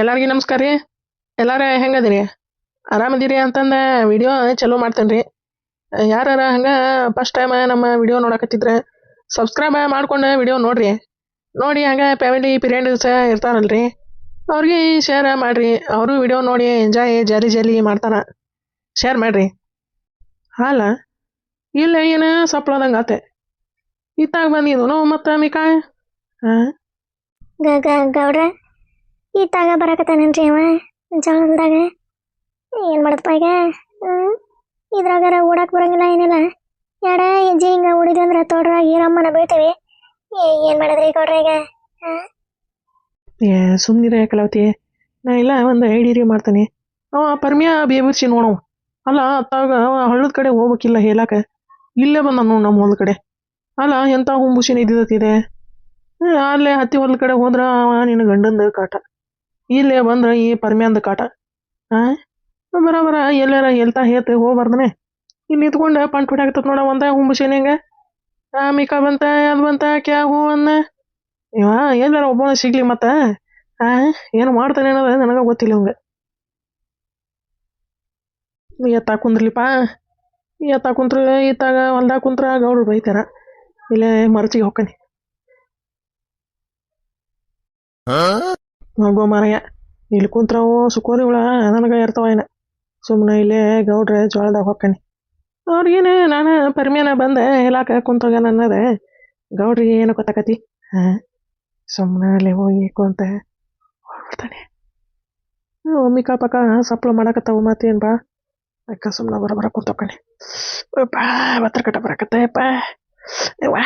ಎಲ್ಲರಿಗೂ ನಮಸ್ಕಾರ ರೀ. ಎಲ್ಲಾರ ಹೆಂಗದಿರಿ ಆರಾಮದಿರಿ ಅಂತಂದ ವಿಡಿಯೋ ಚಲೋ ಮಾಡ್ತೇನೆ ರೀ. ಯಾರ ಹಂಗೆ ಫಸ್ಟ್ ಟೈಮ್ ನಮ್ಮ ವಿಡಿಯೋ ನೋಡಕತ್ತಿದ್ರೆ ಸಬ್ಸ್ಕ್ರೈಬ್ ಮಾಡ್ಕೊಂಡು ವಿಡಿಯೋ ನೋಡ್ರಿ. ನೋಡಿ ಹಂಗೆ ಫ್ಯಾಮಿಲಿ ಪಿರಿಯಡ್ಸ್ ಇರ್ತಾರಲ್ರಿ. ಅವ್ರಿಗೆ ಶೇರ್ ಮಾಡ್ರಿ. ಅವರು ವಿಡಿಯೋ ನೋಡಿ ಎಂಜಾಯ್ ಜಾಲಿ ಜಾಲಿ ಮಾಡ್ತಾರ. ಶೇರ್ ಮಾಡ್ರಿ. ಹಾಲ? ಇಲ್ಲ ಏನು ಸಪ್ಳದಂಗೆ ಆತೆ. ಇತ್ತಾಗ ಬಂದಿದ್ದು ಮತ್ತೆ ಮಿಕಾ? ಹಾಂ ಗೌಡ್ರ? ಈತಾಗ ಬರಕತ್ತಾನೇನ್ರಿ ಅವ? ಜಳದಾಗ ಏನು ಮಾಡದಪ್ಪ ಈಗ? ಇದ್ರಾಗಾರ ಓಡಾಕ್ ಬರಂಗಿಲ್ಲ ಏನಿಲ್ಲ. ಎಡ ಹೆಜ್ಜೆ ಹಿಂಗ ಓಡಿದ್ವಿ ಅಂದ್ರೆ ತೋಡ್ರಾಗಿ ಈರಮ್ಮನ ಬೀಳ್ತೀವಿ ಏನು ಮಾಡಿದ್ರಿ ಕೊಡ್ರಿ ಈಗ? ಏ ಸುಮ್ಮನಿರ ಕಲಾವತಿ? ನಾ ಇಲ್ಲ, ಒಂದು ಐಡಿರಿ ಮಾಡ್ತಾನೆ. ಅವ ಪರ್ಮಿಯ ಬೇಬರ್ಸಿ ನೋಡವ. ಅಲ್ಲ, ಅತ್ತಾಗ ಹಳ್ಳದ ಕಡೆ ಹೋಗ್ಬೇಕಿಲ್ಲ ಹೇಳಾಕ. ಇಲ್ಲೇ ಬಂದ ನೋಡು ನಮ್ಮ ಹೊಲದ ಕಡೆ. ಅಲ್ಲ ಎಂಥ ಹುಂಬುಷಿನ ಇದ್ದಿದೆ ಅಲ್ಲೇ ಹತ್ತಿ ಹೊಲದ ಕಡೆ ಹೋದ್ರ ನಿನ್ನ ಗಂಡಂದು ಕಾಟ. ಇಲ್ಲೇ ಬಂದ್ರೆ ಈ ಪರ್ಮ್ಯಾಂದ ಕಾಟ? ಹಾ ಬರ ಬರ ಎಲ್ಲಾರ ಹೇಳ್ತಾ ಹೇತ್ ಹೋಗ್ಬಾರ್ದನೆ ಇಲ್ಲಿ ನಿಂತ್ಕೊಂಡು ಪಂಟ್ ಹೊಡ್ಯಾಕತ್ತದ ನೋಡ, ಒಂದ ಹುಂಬುಸಿನ ಹೆಂಗ? ಆ ಬಂತ, ಅದು ಬಂತ, ಕ್ಯಾ, ಹೂ ಅನ್ನ. ಇವ ಎಲ್ಲಾರ ಒಬ್ಬನ ಸಿಗ್ಲಿ ಮತ್ತ? ಆ, ಏನು ಮಾಡ್ತಾನೆ ಅನ್ನೋದು ನನಗೆ ಗೊತ್ತಿಲ್ಲ ಅವಂಗ. ಎತ್ತ ಕುಂದ್ರಲಿಪ್ಪ. ಎತ್ತ ಕುಂತ್ರ, ಇತ್ತಾಗ ಹೊಲ್ದಾಗ ಕುಂತ್ರ ಗೌಡ್ರು ಬೈತಾರ. ಇಲ್ಲೇ ಮರಚಿಗೆ ಹೊಕ್ಕನಿ ಹೋಗೋ ಮಾರಯ್ಯ ಇಲ್ಲಿ ಕುಂತ್ರವು ಸುಕೋರಿ ಹುಳ ನನಗೆ ಇರ್ತಾವ ಏನ ಸುಮ್ಮನೆ ಇಲ್ಲೇ ಗೌಡ್ರೆ ಜೋಳದಾಗ ಹೊಕ್ಕನಿ. ಅವ್ರಿಗೇನು ನಾನು ಪರ್ಮ್ಯಾನ ಬಂದೆ, ಇಲಾಖೆ ಕುಂತೋಗ್ಯಾನ ಅನ್ನೋದೆ ಗೌಡ್ರಿಗೆ ಏನು ಗೊತ್ತಾಕತಿ? ಹಾಂ ಸುಮ್ಮನೆ ಅಲ್ಲಿ ಹೋಗಿ ಕುಂತ ಹೋಗ್ಬಿಡ್ತಾನೆ ಒಮ್ಮಿಕ ಪಕ್ಕ ಸಪ್ಳ ಮಾಡಕತ್ತಾವ ಮತ್ತೇನು ಬಾ. ಅಕ್ಕ ಸುಮ್ಮನೆ ಬರ ಬರ ಕುಂತೋಕಣೆ ಬಾ ಬತ್ರ ಕಟ್ಟ ಬರಕತ್ತಪ್ಪ ವಾ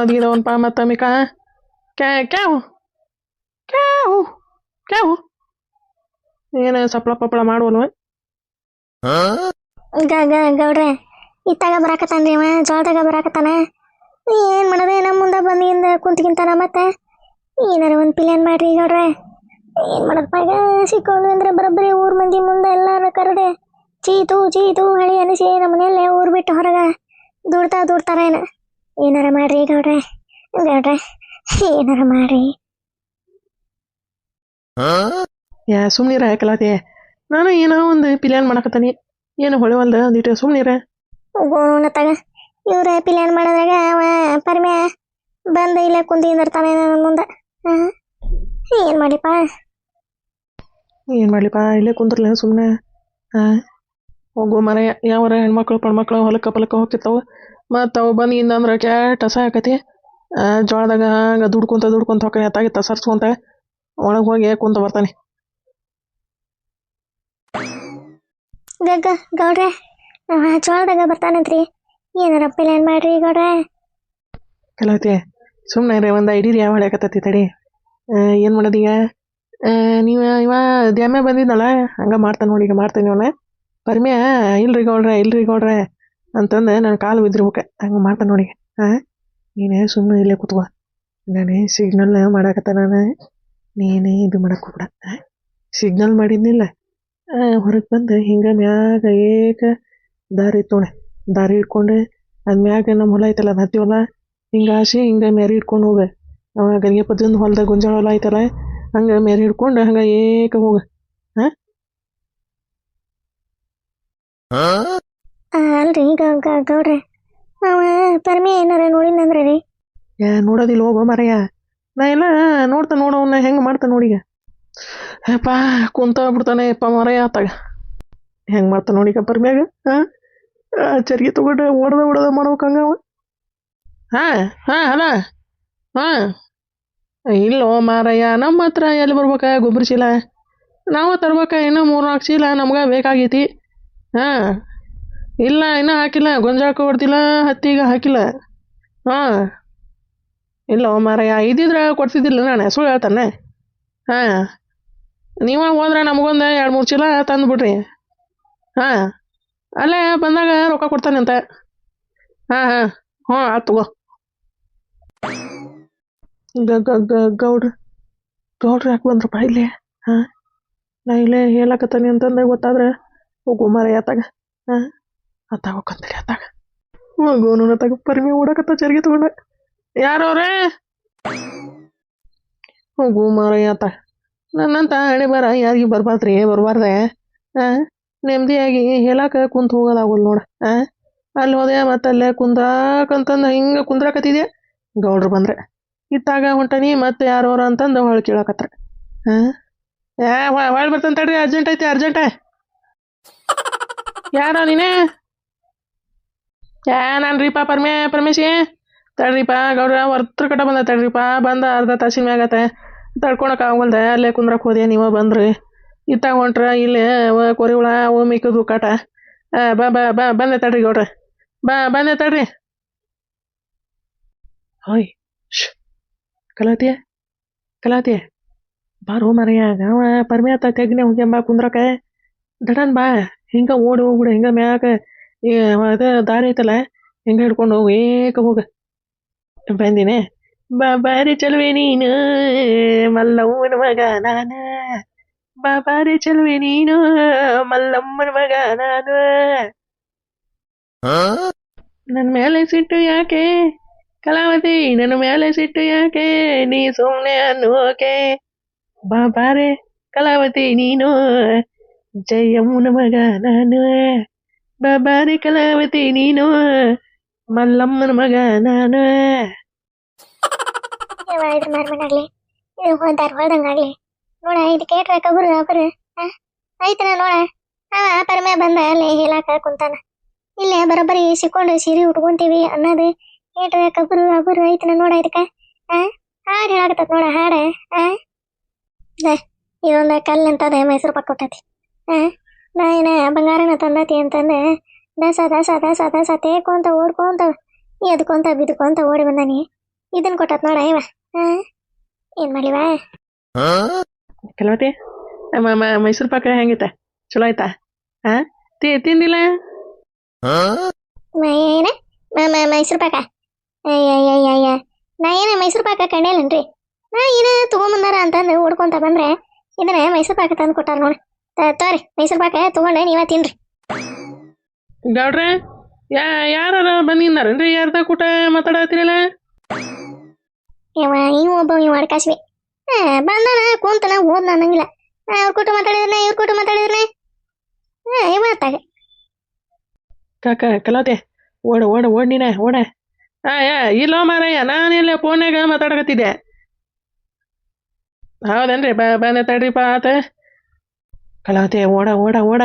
ಅದಿದವನ್ಪ ಮತ್ತ ಮಿಕ ಕ್ಯಾ ಕ್ಯಾವು ಕ್ಯಾವು ಕ್ಯಾವು ಏನು ಸಪ್ಳ ಪಪ್ಳ ಮಾಡುವಲ್ವ? ಗ ಗ, ಗೌಡ್ರ ಇತ್ತಾಗ ಬರಾಕತ್ತಾನ್ರಿ ಅವ ಜೋಳದಾಗ ಬರಾಕತ್ತಾನ. ಏನು ಮಾಡೋದು? ನಮ್ಮ ಮುಂದೆ ಬಂದಿಂದ ಕುಂತ್ಕಿಂತಾನ ಮತ್ತೆ? ಏನಾರ ಒಂದು ಪ್ಲಾನ್ ಮಾಡ್ರಿ ಗೌಡ್ರ. ಏನು ಮಾಡೋದಪ್ಪ ಈಗ ಸಿಕ್ಕೋನು ಅಂದ್ರೆ ಬರೋಬ್ಬರಿ ಊರ್ ಮಂದಿ ಮುಂದೆ ಎಲ್ಲಾರ ಕರೆದೆ. ಚೀತು ಚೀತು, ಹಳಿ ಅನಿಸಿ ನಮ್ಮ ಮನೆಯಲ್ಲೇ ಊರು ಬಿಟ್ಟು ಹೊರಗೆ. ದೂಡ್ತಾ ಏನ? ಏನಾರ ಮಾಡ್ರಿ ಗೌಡ್ರೆ? ಗೌಡ್ರೆ ಏನಾರ ಮಾಡ್ರಿ. ಯಾ ಸುಮ್ನಿರ ಯಾಕಲಾತೆ ನಾನು ಏನೋ ಒಂದು ಪ್ಲಾನ್ ಮಾಡಕತ್ತಾನಿ. ಏನು ಹೊಳೆವಲ್ದ ಒಂದಿಟ್ಟು ಸುಮ್ನಿರ. ತಗ ಇವ್ರ ಪ್ಲಾನ್ ಮಾಡಿದಾಗ ಅವ ಪರ್ಮ್ಯ ಬಂದ ಇಲ್ಲ ಕುಂದಿಂದಿರ್ತಾನೆ ನನ್ನ ಮುಂದೆ. ಹಾಂ? ಏನು ಮಾಡಿಪ್ಪ? ಏನು ಮಾಡ್ಲಿಪ್ಪ? ಇಲ್ಲೇ ಕುಂದ್ರಲ್ಲ ಸುಮ್ಮನೆ ಹಾಂ? ಹೋಗೋ ಮರ ಯಾವರ ಹೆಣ್ಮಕ್ಳು ಪಣ್ಮಕ್ಳು ಹೊಲಕ್ಕೆ ಪಲಕ್ಕೆ ಹೋಗ್ತಿರ್ತಾವೆ. ಮತ್ತು ಅವು ಬಂದು ಇಂದಂದ್ರೆ ಕ್ಯಾಟ್ ಹಸ ಆಕತಿ. ಆ, ಜೋಳದಾಗ ಹಂಗೆ ದುಡ್ಕೊಂತ ದುಡ್ಕೊಂತ ಹೊಕ್ಕ ಎತ್ತಾಗಿ ತಸರ್ಸ್ಕೊಂತ ಒಳಗೆ ಹೋಗಿ ಕುಂತ ಬರ್ತಾನೆ. ಗಗ್ಗ ಗೌಡ್ರೆ ಜೋಳದಾಗ ಬರ್ತಾನಂತ್ರಿ. ಏನಾರ ಪ್ಲಾನ್ ಮಾಡ್ರಿ ಗೌಡ್ರೆ? ಕೆಲವತ್ತೆ ಸುಮ್ಮನೆ ರೀ ಒಂದು ಐಡಿ ಯಾವ ಹೊಳ್ಯಾಕತ್ತತಿ ತಡಿ. ಏನು ಮಾಡೋದೀಗ? ನೀವು ಇವ ದ್ಯಾಮೆ ಬಂದಿದ್ನಲ್ಲ ಹಂಗೆ ಮಾಡ್ತಾನೆ ನೋಡಿ ಈಗ ಮಾಡ್ತಾನೆ ಇವನ ಪರ್ಮ್ಯ ಇಲ್ರಿ ಗೌಡ್ರೆ ಇಲ್ರಿ ಗೌಡ್ರೆ ಅಂತಂದು ನನ್ನ ಕಾಲು ಬಿದ್ದಿರ್ಬೇಕು ಹಂಗೆ ಮಾಡ್ತಾನೆ ನೋಡಿ ಹಾಂ ನೀನೇ ಸುಮ್ಮನೆ ಇಲ್ಲೇ ಕೂತ್ಕೋ. ನಾನೇ ಸಿಗ್ನಲ್ ಮಾಡಾಕತ್ತ ನಾನು? ನೀನೇ ಇದು ಮಾಡಕ್ಕೆ ಹೋಗ್ಬೇಡ. ಸಿಗ್ನಲ್ ಮಾಡಿದ್ನಿಲ್ಲ. ಹೊರಗೆ ಬಂದು ಹಿಂಗೆ ಮ್ಯಾಗ ಏಕ ದಾರಿ ಇತ್ತು ದಾರಿ ಇಟ್ಕೊಂಡು ಅದ್ ಮ್ಯಾಗ ನಮ್ಮ ಹೊಲ ಐತಲ್ಲ ಅದು ಹೊಲ? ಹಿಂಗೆ ಹಾಸಿ ಹಿಂಗೆ ಮ್ಯಾರಿ ಹಿಡ್ಕೊಂಡು ಹೋಗ. ಅವ ಗಂಗೆ ಪದ್ದಿಂದ ಹೊಲ್ದಾಗ ಗುಂಜಾಳ ಹೊಲ ಐತಲ್ಲ, ಹಂಗೆ ಮ್ಯಾರಿ ಹಿಡ್ಕೊಂಡು ಹಂಗೆ ಏಕ ಹೋಗ. ಹಾಂ ಅಲ್ರಿ ಗೌಡ್ರೆ. ಅವ ಪರ್ಮಿ, ಏನಾರ ನೋಡಿನಂದ್ರೆ ರೀ. ಏ, ನೋಡೋದಿಲ್ಲ ಹೋಗೋ ಮರಯ್ಯ ನಾ ಎಲ್ಲ ನೋಡ್ತಾ ನೋಡೋವನ್ನ ಹೆಂಗೆ ಮಾಡ್ತಾ ನೋಡಿಗ ಯಪ್ಪ ಕುಂತ ಬಿಡ್ತಾನೆ ಯಪ್ಪ ಮರಯ್ಯ ಆತಾಗ. ಹೆಂಗೆ ಮಾಡ್ತಾ ನೋಡಿಗ ಪರ್ಮ್ಯಾಗ ಹಾಂ ಚರ್ಗಿ ತಗೊಂಡು ಓಡದ ಓಡದ ಮಾಡ್ಬೇಕಂಗ ಅವ. ಹಾಂ ಹಾಂ, ಅಲ್ಲ. ಹಾಂ. ಇಲ್ಲೋ ಮಾರಯ್ಯ ನಮ್ಮ ಹತ್ರ ಎಲ್ಲಿ ಬರ್ಬೇಕ ಗೊಬ್ಬರ ಚೀಲ? ನಾವು ತರ್ಬೇಕ, ಇನ್ನೂ ಮೂರು ನಾಲ್ಕು ಚೀಲ ನಮ್ಗೆ ಬೇಕಾಗೈತಿ. ಹಾಂ. ಇಲ್ಲ, ಇನ್ನೂ ಹಾಕಿಲ್ಲ. ಗೊಂಜಾಳಕ್ಕೆ ಹೊಡ್ದಿಲ್ಲ, ಹತ್ತಿಗೆ ಹಾಕಿಲ್ಲ. ಹಾಂ. ಇಲ್ಲ ಮಾರಾಯ ಇದ್ದಿದ್ರೆ ಕೊಡ್ತಿದ್ದಿಲ್ಲ ನಾನು, ಸುಳ್ಳು ಹೇಳ್ತಾನೆ. ಹಾಂ. ನೀವ ಹೋದ್ರೆ ನಮಗೊಂದು ಎರಡು ಮೂರು ಚೀಲ ತಂದು ಬಿಡ್ರಿ. ಹಾಂ. ಅಲ್ಲೇ ಬಂದಾಗ ರೊಕ್ಕ ಕೊಡ್ತಾನೆ ಅಂತ ಹಾಂ ಹಾಂ. ಹ್ಞೂ, ಆಯ್ತು ತಗೋ. ಗ ಗೌಡ್ರು, ಗೌಡ್ರ ಯಾಕೆ ಬಂದ್ರಪ್ಪ ಇಲ್ಲಿ? ಹಾಂ. ನಾ ಇಲ್ಲೇ ಹೇಳಕತ್ತಾನೆ ಅಂತಂದ್ರೆ ಗೊತ್ತಾದ್ರೆ ಹೋಗು ಮಾರಯ್ಯ ಆತಾಗ. ಹಾಂ. ಅತ್ತಾಗ ಹೋಗಂತೇಳಿ ಅತ್ತಾಗ ಹೋಗೋನು ಅತ್ತಾಗ ಪರಿಮೆ ಓಡಕತ್ತ ಚರಿಗೆ ತಗೊಂಡ. ಯಾರವ್ರೆ ಹೋಗು ಮಾರಯ್ಯ ಆತ. ನನ್ನಂತ ಹಣೆ ಬರ ಯಾರಿಗೆ ಬರ್ಬಾರ್ದ್ರಿ ಬರಬಾರ್ದೆ. ಹಾಂ ನೆಮ್ಮದಿಯಾಗಿ ಹೇಳಕ್ಕೆ ಕುಂತು ಹೋಗೋದಾಗಲ್ಲ ನೋಡ. ಹಾಂ ಅಲ್ಲಿ ಹೋದೆ ಮತ್ತೆ ಅಲ್ಲೇ ಕುಂದ್ರಾಕಂತಂದು ಹಿಂಗೆ ಕುಂದ್ರಾಕತ್ತಿದ್ಯಾ? ಗೌಡ್ರು ಬಂದ್ರೆ. ಇತ್ತಾಗ ಹೊಂಟನಿ ಮತ್ತೆ ಯಾರೋರ ಅಂತಂದು ಹೊಳ್ ಕೇಳಕತ್ರ. ಹಾಂ ಏ ಹೊಳ್ ಬರ್ತಂತಡ್ರಿ ತಡ್ರಿ ಅರ್ಜೆಂಟ್ ಐತಿ ಅರ್ಜೆಂಟ. ಯಾರ ನಾನು? ರೀಪ ಪರಮೇ, ಪರಮೇಶಿ. ತಡ್ರಿಪಾ, ಗೌಡ್ರ ಹೊರ್ತ್ರ ಕಟ ಬಂದ ತಡ್ರಿಪಾ. ಬಂದ ಅರ್ಧ ತಾಸಿನ ಮ್ಯಾಗತ್ತೆ ತಡ್ಕೊಳಕ್ ಆಗಲ್ದೆ. ಅಲ್ಲೇ ಕುಂದ್ರಕ್ ಹೋದೆ, ನೀವು ಬಂದ್ರಿ. ಇತ್ತಾಗ ಹೊಂಟ್ರ, ಇಲ್ಲೇ ಕೊರಿ ಹುಳ ಅವು ಮಿಕ್ಕದು ಕಾಟ. ಬಾ ಬಾ ಬಾ, ಬಂದೆ ತಡ್ರಿ ಗೌಡ್ರ. ಬಾ, ಬಂದೆ ತಡ್ರಿ. ಹಾಯ್ ಶ್ ಕಲಾತಿಯ ಕಲಾತಿಯ. ಬಾರೋ ಮರೆಯಾಗ ಪರ್ಮೆ ಆತ ತೆಗ್ನೆ ಹೋಗ್ಯಂಬ ಕುಂದ್ರಕ. ದಡನ್ ಬಾ, ಹಿಂಗ ಓಡಿ ಹೋಗ್ಬಿಡು, ಹಿಂಗ ಮ್ಯಾಗ. ಅದ ದಾರಿ ಐತಲ್ಲ ಹಿಂಗ ಹಿಡ್ಕೊಂಡು ಹೋಗು ಏಕ ಹೋಗ. ಬಂದಿನೇ. ಬಾ ಬಾರಿ ಚಲ್ವೆ ನೀನು ಮಲ್ಲಮ್ಮನ ಮಗ ನಾನು. ಬಾ ಬಾರಿ ಚಲ್ವೆ ನೀನು ಮಲ್ಲಮ್ಮನ ಮಗ ನಾನು. ನನ್ನ ಮೇಲೆ ಸಿಟ್ಟು ಯಾಕೆ? ಕಲಾವತಿ ನನ್ನ ಮೇಲೆ ಸಿಟ್ಟು ಯಾಕೆ? ನೀ ಸುಮ್ಮನೆ ಅನ್ನೋಕೆ. ಬಾಬಾರೆ ಕಲಾವತಿ ನೀನು ಜಯಮ್ಮನ ಮಗ ನಾನು. ಬಾ ಬಾರೆ ಕಲಾವತಿ ನೀನು, ಮಲ್ಲಮ್ಮನ ಮಗ ನಾನು. ಯಾವ ಇದು ಮಾಡ್ಮಾಡಾಗ್ಲಿ ಇದು ಹೋದಾರ ಹೊಳ್ದಂಗಾಗ್ಲಿ ನೋಡ, ಇದು ಕೇಟ್ರ ಕಬುರು ಅಬರು ಆಯ್ತನ, ನೋಡ. ಅವ ಪರಮೆ ಬಂದ, ಅಲ್ಲಿ ಹೇಳಾಕ ಕುಂತಾನ. ಇಲ್ಲೇ ಬರೋಬ್ಬರಿ ಸಿಕ್ಕೊಂಡು ಸೀರೆ ಉಟ್ಕೊಂತೀವಿ ಅನ್ನೋದು ಕೇಟ್ರ ಕಬುರು ಅಬರು ಐತನ ನೋಡ ಇದಕ್ಕ. ಹಾಡು ಹೇಳಾಕತ್ತದ ನೋಡ, ಹಾಡ ಕಲ್ಲಂತದ ಇದೊಂದ ಕಲ್ಲು ಅಂತದ ಮೈಸೂರು ಪಾಕ್ ಕೊಟ್ಟತಿ. ಆ? ನಾ ಏನ ಬಂಗಾರನ ತಂದತಿ ಅಂತಂದ ದಸ ದಸ ದಸ ದಸ ತೇಕೊಂತ ಓಡ್ಕೊಂತ ಎದ್ಕೊಂತ ಬಿದ್ಕೊಂತ ಓಡಿ ಬಂದಾನಿ. ಇದನ್ ಕೊಟ್ಟತ್ ನೋಡ ಇವ. ಆ? ಏನ್ ಮಾಡ್ಲಿವ? ಕಲಾವತಿ ಮೈಸೂರು ಪಾಕ ಹೆಂಗೈತೆ ಚಲೋ ಆಯ್ತಾ? ಹಾ? ತಿ ತಿಂದಿಲ್ಲ? ಏನ? ಮೈಸೂರು ಪಾಕ. ಅಯ್ಯಯ್ಯಯ್ಯ ನಾ ಏನ ಮೈಸೂರು ಪಾಕ ಕಂಡೇಲನ್ರಿ ನಾ ಏನ ತಗೊಂಬಂದಾರ ಅಂತಂದು ಓಡ್ಕೊಂತ ಬಂದ್ರೆ ಇದನ್ನ ಮೈಸೂರು ಪಾಕ ತಂದು ಕೊಟ್ಟಾರ ನೋಡಿ. ತೋರಿ ಮೈಸೂರು ಪಾಕ ತಗೊಂಡೆ ನೀವ ತಿನ್ರಿ ಗೌಡ್ರೆ ಯಾ ಯಾರ ಬಂದಿದ್ದಾರೇನ್ರಿ ಯಾರ್ದ ಕೂಟ ಮಾತಾಡತ್ತೀರಲ್ಲ ಇವ ಇವ್ ಒಬ್ಬ ಇವ್ ಅಡ್ಕಾಶ್ವಿ ಬಂದಾನ ಕುಂತನ ಹೋದ್ನ ಅನ್ನಂಗಿಲ್ಲ ಅವ್ರ ಕೂಟ ಮಾತಾಡಿದ್ರನ ಇವ್ರ ಕೂಟ ಮಾತಾಡಿದ್ರನ ಇವತ್ತಾಗ ಕಾಕ ಕಲಾವತಿ ಓಡ ಓಡ ಓಡ್ ನೀನ ಓಡ ಆ ಯಾ ಇಲ್ಲೋ ಮಾರಯ್ಯ ನಾನು ಇಲ್ಲೇ ಫೋನ್ಯಾಗ ಮಾತಾಡಕತ್ತಿದ್ದೆ ಹೌದೇನ್ರಿ ಬ ಬಂದೆ ತಡ್ರಿಪ್ಪ ಆತ ಕಲಾವತಿ ಓಡ ಓಡ ಓಡ.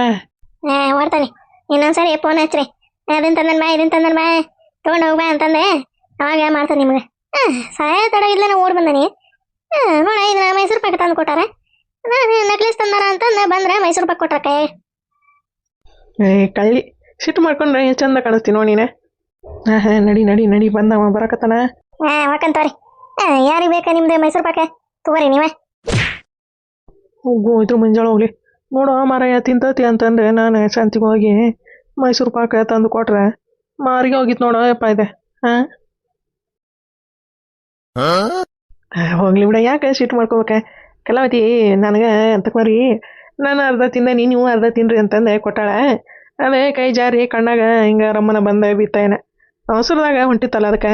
ಹಾ ಓಡ್ತಾನೆ. ಇನ್ನೊಂದ್ಸರಿ ಫೋನ್ ಹಚ್ರಿ ಅದನ್ ತಂದನ್ ಬಾ ಇದನ್ ತಂದನ್ ಬಾ ತಗೊಂಡು ಹೋಗ್ಬಾ ಅಂತಂದೆ. ಅವಾಗ ಮಾಡ್ತಾನೆ ನಿಮ್ಗೆ? ಸಹಾಯ ತಡ ನಾ ಓಡ್ ಬಂದಾನೆ. ನೋಡ ಇದನ್ನ ಮೈಸೂರು ಪಾಕ್ ತಂದು ಕೊಟ್ಟಾರ. ನಕ್ಲಿಸ್ ತಂದಾರ ಅಂತ ಬಂದ್ರೆ ಮೈಸೂರು ಪಾಕ್ ಕೊಟ್ಟಾರ ಕೈ ಏ ಕಳ್ಳಿ. ಸಿಟ್ಟು ಮಾಡ್ಕೊಂಡ್ರೆ ಚಂದ ಚಂದ ನೋಡಿ ನೀನೆ. ಹಾ ಹಾ ನಡಿ ನಡಿ ನಡಿ ಬಂದವ ಬರಕತ್ತಾನ. ಹಾ ಹೊಕ್ಕಂತವ್ರಿ ಯಾರಿಗೆ ಬೇಕಾ ನಿಮ್ದು ಮೈಸೂರು ಪಾಕ? ತಗೋರಿ ನೀವೇ. ಹೋಗು ಇದ್ರ ಮುಂಜಾಳೆ ಹೋಗ್ಲಿ. ನೋಡು ಮಾರಾಯ ತಿಂತತಿ ಅಂತಂದ್ರೆ ನಾನು ಶಾಂತಿಗೆ ಹೋಗಿ ಮೈಸೂರು ಪಾಕ ತಂದು ಕೊಟ್ರೆ ಮಾರಿಗೆ ಹೋಗಿತ್ತು ನೋಡು ಯಪ್ಪ ಇದೆ. ಹಾಂ? ಹೋಗ್ಲಿ ಬಿಡ ಯಾಕೆ ಸಿಟ್ಟು ಮಾಡ್ಕೋಬೇಕೆ? ಕಲಾವತಿ ನನಗೆ ಅಂತ ಮರಿ ನಾನು ಅರ್ಧ ತಿಂದೇನಿ ನೀವು ಅರ್ಧ ತಿನ್ರಿ ಅಂತಂದೆ ಕೊಟ್ಟಾಳೆ. ಅದೇ ಕೈ ಜಾರಿ ಕಣ್ಣಾಗ ಹಿಂಗೆ ರಮ್ಮನ ಬಂದ ಬಿತ್ತೇನೆ ಅವಸರದಾಗ ಹೊಂಟಿತ್ತಲ್ಲ ಅದಕ್ಕೆ.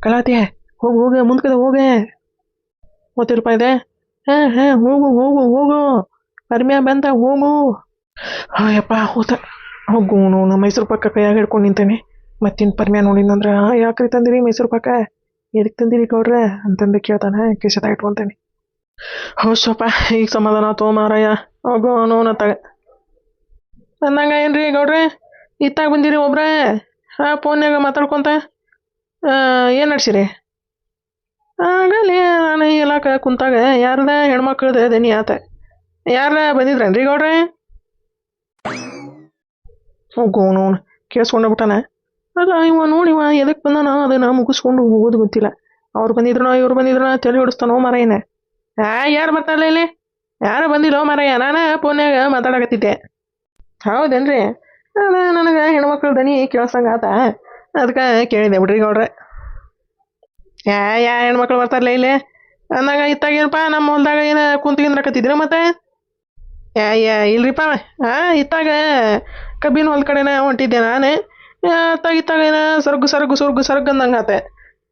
ಕಲಾವತಿ ಹೋಗು ಹೋಗ ಮುಂದ್ಕದ ಹೋಗೆ. ಗೊತ್ತಿರಪ್ಪ ಇದೆ. ಹಾಂ ಹಾಂ ಹೋಗು ಹೋಗು ಹೋಗು. ಪರ್ಮ್ಯಾ ಬಂದ ಹೋಗು ಹಾಯಪ್ಪ ಹೋತ. ಹೋಗು ನಮ್ಮ ಮೈಸೂರು ಪಕ್ಕ ಕೈಯಾಗ ಹಿಡ್ಕೊಂಡು ನಿಂತೇನೆ. ಮತ್ತಿನ್ ಪರ್ಮ್ಯಾ ನೋಡಿನಂದ್ರ ಯಾಕ್ರಿ ತಂದಿರಿ ಮೈಸೂರು ಪಾಕ ಎದಕ್ಕೆ ತಂದಿರಿ ಗೌಡ್ರೆ? ಅಂತಂದು ಕೇಳ್ತಾನೆ ಕಿಶದಾಗ ಇಟ್ಕೊಳ್ತೇನೆ ಹೌಸಪ್ಪ, ಈಗ ಸಮಾಧಾನ ತೋ ಮಾರಾಯ. ಹೋಗು ನೋನ ತಗ. ಅಂದಂಗ ಏನ್ರಿ ಗೌಡ್ರೆ? ಇತ್ತಾಗ ಬಂದಿರಿ ಒಬ್ರೇ? ಹಾಂ ಫೋನ್ಯಾಗ ಮಾತಾಡ್ಕೊಂತ. ಏನು ನಡ್ಸಿರಿ? ಆಗಲೇ, ನಾನು ಎಲ್ಲ ಕುಂತಾಗ, ಯಾರ್ದ ಹೆಣ್ಮಕ್ಳದ ದನಿ ಆತ. ಯಾರ ಬಂದಿದ್ರೇನ್ರಿ ಗೌಡ್ರೆ? ಹೋಗು ನೋನು ಕೇಳಿಸ್ಕೊಂಡ ಬಿಟ್ಟಾನ ಅದ ಇವ ನೋಡಿವ ಎದಕ್ಕೆ ಬಂದಾನ? ಅದನ್ನ ಮುಗಿಸ್ಕೊಂಡು ಹೋಗೋದು ಗೊತ್ತಿಲ್ಲ. ಅವ್ರು ಬಂದಿದ್ರನೋ, ಇವ್ರು ಬಂದಿದ್ರನೋ, ತಲೆ ಹೊಡಿಸ್ತಾನೋ ಮಾರಾಯನ. ಆ, ಯಾರು ಬರ್ತಾರಲ್ಲ ಇಲ್ಲಿ? ಯಾರು ಬಂದಿಲ್ಲೋ ಮಾರಾಯ, ನಾನು ಫೋನ್ಯಾಗ ಮಾತಾಡಕತ್ತಿದ್ದೆ. ಹೌದೇನ್ರಿ? ಅದ ನನಗೆ ಹೆಣ್ಮಕ್ಳು ದನಿ ಕೇಳ್ಸಂಗ ಆತ. ಅದಕ್ಕೆ ಕೇಳಿದೆ ಬಿಡ್ರಿ ಗೌಡ್ರೆ. ಯಾ ಯಾ, ಹೆಣ್ಮಕ್ಳು ಬರ್ತಾರಲ್ಲ ಇಲ್ಲಿ? ಅಂದಾಗ ಇತ್ತಾಗ ಏನಪ್ಪ, ನಮ್ಮ ಹೊಲ್ದಾಗ ಏನು ಕುಂತ್ಗಿಂದ್ರಕತ್ತಿದ್ರ ಮತ್ತೆ? ಯಾ ಯಾ ಇಲ್ರಿಪ್ಪ ಹಾಂ ಇತ್ತಾಗ ಕಬ್ಬಿನ ಹೊಲ ಕಡೆನ ಹೊಂಟಿದ್ದೆ ನಾನು. ಅತ್ತಾಗ ಇತ್ತಾಗ ಸರ್ಗು ಸರ್ಗು ಸರ್ಗು ಸರ್ಗು ಅಂದಂಗೆ ಆತೆ.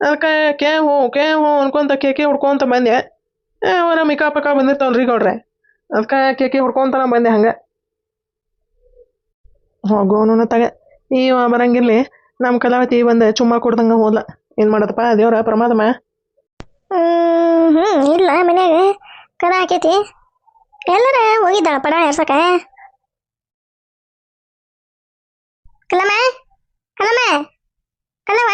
ಅದಕ್ಕೆ ಕೇ ಹ್ಞೂ ಕೇ ಹ್ಞೂ ಅನ್ಕೊಂತ ಕೇಕೆ ಹುಡ್ಕೊಂತ ಬಂದೆ. ಅವರ ಮಿಕಾ ಪಕ್ಕ ಬಂದಿರ್ತಾವಲ್ರಿ ಗೌಡ್ರೆ. ಅದಕ್ಕೆ ಕೇಕೆ ಹುಡ್ಕೊಂತ ನಾ ಬಂದೆ ಹಂಗೆ. ಹೋಗೋನು ತಗ. ಈ ಬರಂಗಿರ್ಲಿ. ನಮ್ಮ ಕಲಾವತಿ ಬಂದೆ ಚುಮ್ಮ ಕೊಡ್ದಂಗೆ ಹೋದ್ಲ. ಏನು ಮಾಡೋದಪ್ಪ, ದೇವ್ರ ಪ್ರಮಾದಮ್ಮ ಹ್ಞೂ ಇಲ್ಲ ಮನ್ಯಾಗ. ಕದ ಹಾಕೈತಿ? ಎಲ್ಲರ ಹೋಗಿದ್ದಾಳ ಪಡ ಎರ್ಸಕ ಕಲಮ ಕಲಮ ಕಲವ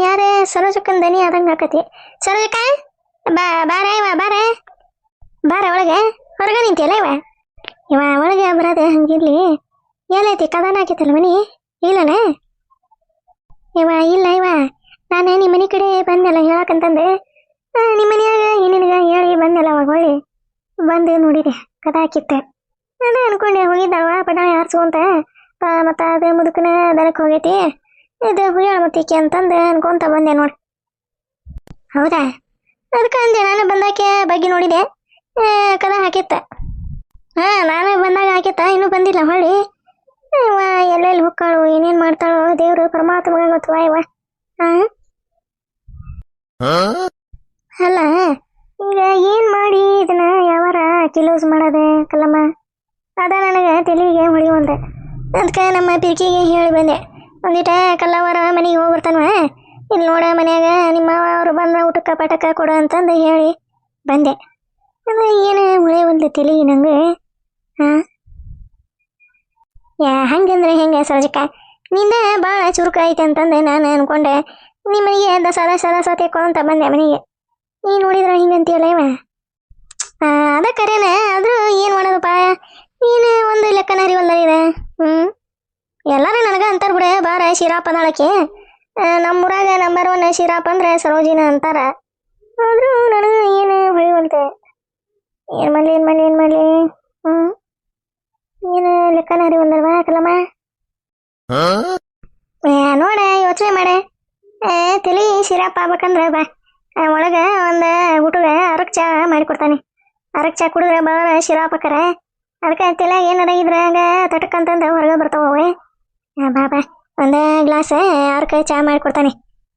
ಯಾರೇ ಸರೋಜಕ್ಕನ್ ದನಿ ಆದಂಗ ಆಕತಿ ಸರೋಜಕ್ಕ ಬಾ ಬಾರ ಇವ ಬಾರ ಬಾರ ಒಳಗೆ ಹೊರಗೆ ನಿಂತಿಯಲ್ಲ ಇವ ಇವ ಒಳಗೆ ಬರೋದೆ ಹಂಗಿರ್ಲಿ ಏನೈತಿ ಕದನ ಹಾಕೈತಲ್ಲ ಮನಿ ಇಲ್ಲನ ಇವ ಇಲ್ಲ ಇವ ನಾನು ನಿಮ್ಮ ಮನೆ ಕಡೆ ಬಂದೆಲ್ಲ ಹೇಳಕಂತಂದೆ ಆ, ನಿಮ್ಮ ಮನ್ಯಾಗ ಏನೇನಿಗ ಹೇಳಿ ಬಂದೆಲ್ಲ ಅವಾಗ ಹೊಳ್ಳಿ ಬಂದು ನೋಡಿದೆ ಕದ ಹಾಕಿತ್ತೆ ಅದೇ ಅನ್ಕೊಂಡೆ ಹೋಗಿದ್ದಾವ ಪಟ ಯಾರ್ಸ್ಕೊಂತ ಮತ್ತು ಅದು ಮುದುಕನ ದನಕ್ಕೆ ಹೋಗೈತಿ. ಇದು ಹುಯ್ಯಾಳ ಮತ್ತಿಕೆ ಅಂತಂದು ಅನ್ಕೊಂತ ಬಂದೆ ನೋಡಿ. ಹೌದಾ? ಅದಕ್ಕೆ ಅಂದೆ ನಾನು ಬಂದಾಕೆ ಬಗ್ಗೆ ನೋಡಿದೆ. ಕದ ಹಾಕಿತ್ತ ಹಾಂ ನಾನು ಬಂದಾಗ ಹಾಕಿತ್ತ ಇನ್ನೂ ಬಂದಿಲ್ಲ ಹೊಳ್ಳಿ. ಇವ ಎಲ್ಲೆಲ್ಲಿ ಹೋಗ್ಕಾಳು ಏನೇನು ಮಾಡ್ತಾಳೋ ದೇವರು ಪರಮಾತ್ಮಗೆ ಗೊತ್ತವಾ ಇವ ಹಾಂ? ಅಲ್ಲ ಈಗ ಏನ್ ಮಾಡಿ ಇದನ್ನ ಯಾವಾರ ಕಿಲೋಸ್ ಮಾಡೋದೆ, ಕಲ್ಲಮ್ಮ? ಅದ ನನಗೆ ತಲೆಗೆ ಹೊಳಿಯುವಂತೆ ಅದಕ್ಕೆ ನಮ್ಮ ಪಿರ್ಕಿಗೆ ಹೇಳಿ ಬಂದೆ. ಒಂದಿಟ ಕಲ್ಲವರ ಮನೆಗೆ ಹೋಗಿ ಬರ್ತಾನವ ಇಲ್ಲಿ ನೋಡ ಮನ್ಯಾಗ ನಿಮ್ಮ ಅವರು ಬಂದ ಊಟಕ್ಕ ಪಟಕ ಕೊಡು ಅಂತಂದು ಹೇಳಿ ಬಂದೆ. ಏನು ಒಂದು ತಿಳಿ ನಂಗೆ? ಹಾಂ? ಯಾ, ಹಂಗಂದ್ರೆ ಹೆಂಗೆ ಸರ್ಜಕ ನಿನ್ನ ಭಾಳ ಚುರುಕ ಐತೆ ಅಂತಂದೆ ನಾನು ಅನ್ಕೊಂಡೆ. ನಿಮ್ಮ ಮನೆಗೆ ದಸ ದಸ ತೆಕ್ಕೊಂತ ಬಂದೆ ಮನೆಗೆ. ನೀ ನೋಡಿದ್ರ ಹಿಂಗಂತೀಯಲ್ಲ ಇವ? ಅದ ಕರೇನ ಆದ್ರೂ ಏನು ಮಾಡೋದಪ್ಪ? ನೀನು ಒಂದು ಲೆಕ್ಕನ ಹರಿವಲ್ಲ ಇದೆ ಹ್ಞೂ ಎಲ್ಲರೂ ನನಗೆ ಅಂತಾರ ಬಿಡ ಬಾರ ಶಿರಾಪ ನಾಳಕ್ಕೆ ನಮ್ಮೂರಾಗ ನಂಬರ್ ಒನ್ ಶಿರಾಪ್ ಅಂದ್ರೆ ಸರೋಜಿನ ಅಂತಾರ. ಆದ್ರೂ ನನಗೆ ಏನು ಹೊಳಿವಂತೆ ಏನು ಮಾಡಲಿ ಏನು ಮಾಡಲಿ ಏನು ಮಾಡಲಿ? ಹ್ಞೂ ಏನು ಲೆಕ್ಕನ ಹರಿವಲ್ಲಲ್ವಾ ಯಾಕಲ್ಲಮ್ಮ ಏ, ನೋಡ ಯೋಚನೆ ಮಾಡೆ. ಏ ತಲಿ ಶಿರಾಪ್ ಆಗ್ಬೇಕಂದ್ರೆ ಬಾ. ಒಳಗ ಒಂದು ಊಟಗ ಅರಕ್ ಚಾ ಮಾಡಿಕೊಡ್ತಾನೆ ಅರಕ್ ಚಾ ಕುಡಿದ್ರೆ ಬಾಳ ಶಿರಾಪಕ್ಕರ ಅದಕ್ಕೆ ತಲೆಯಾಗ ಏನಾರ ಇದ್ರಾಗ ತಟಕಂತಂದು ಹೊರಗೆ ಬರ್ತಾವ ಬಾಬಾ ಆ, ಬಾ ಬಾ. ಒಂದು ಗ್ಲಾಸ್ ಅರಕ ಚಾ ಮಾಡಿಕೊಡ್ತಾನೆ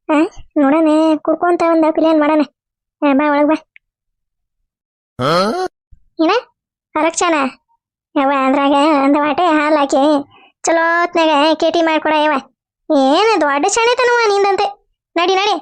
ಹಾಂ ನೋಡೋಣ ಕುಡ್ಕೊಂತ ಒಂದು ಪ್ಲೇನ್ ಮಾಡೋಣ. ಬಾ ಒಳಗೆ ಬಾ. ಏನ? ಅರಕ್ ಚಾನ? ಯವ್ವ ಅದ್ರಾಗ ಒಂದು ವಾಟೆ ಹಾಲು ಹಾಕಿ ಚಲೋ ಹೊತ್ನಾಗ ಕೇಟಿ ಮಾಡ್ಕೊಡ ಯಾವ ಏನು ದೊಡ್ಡ ಶಾಣೆತನವ ನಿಂದಂತೆ. ನಡಿ ನಡಿ.